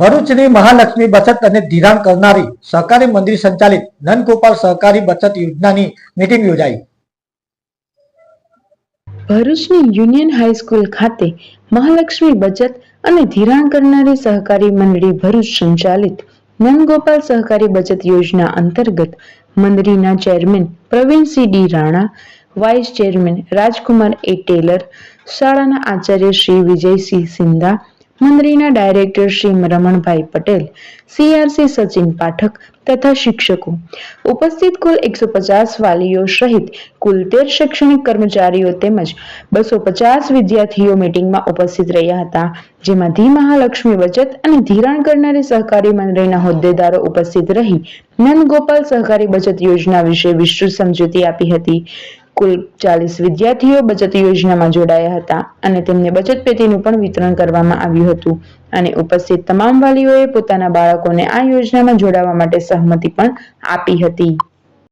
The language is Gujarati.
ભરૂચની મહાલક્ષ્મી બચત અને ધિરાણ કરનારી સહકારી મંદિર સંચાલિત નંદગોપાલ સહકારી બચત યોજનાની મીટિંગ યોજાઈ. ભરૂચની યુનિયન હાઈસ્કૂલ ખાતે મહાલક્ષ્મી બચત અને ધિરાણ કરનારી સહકારી મંડળી ભરૂચ સંચાલિત નંદગોપાલ સહકારી બચત યોજના અંતર્ગત મંડળીના chairman Pravinsinh D Rana, vice chairman Rajkumar A Tailor, શાળાના આચાર્ય શ્રી વિજયસિંહ સિંધા મંડળીના ડાયરેક્ટર શ્રી રમણભાઈ પટેલ સીઆરસી સચિન પાઠક તથા શિક્ષકો. ઉપસ્થિત કુલ એકસો પચાસ વાલીઓ સહિત કુલ તેર શૈક્ષણિક કર્મચારીઓ તેમજ બસો પચાસ વિદ્યાર્થીઓ મીટિંગમાં ઉપસ્થિત રહ્યા હતા, જેમાં ધી મહાલક્ષ્મી બચત અને ધિરાણ કરનારી સહકારી મંડળીના હોદ્દેદારો ઉપસ્થિત રહી, નંદગોપાલ સહકારી બચત યોજના વિશે વિસ્તૃત સમજૂતી આપી હતી. કુલ ચાલીસ વિદ્યાર્થીઓ બચત યોજનામાં જોડાયા હતા અને તેમને બચત પેટીનું પણ વિતરણ કરવામાં આવ્યું હતું. અને ઉપસ્થિત તમામ વાલીઓએ પોતાના બાળકોને આ યોજનામાં જોડાવા માટે સહમતિ પણ આપી હતી.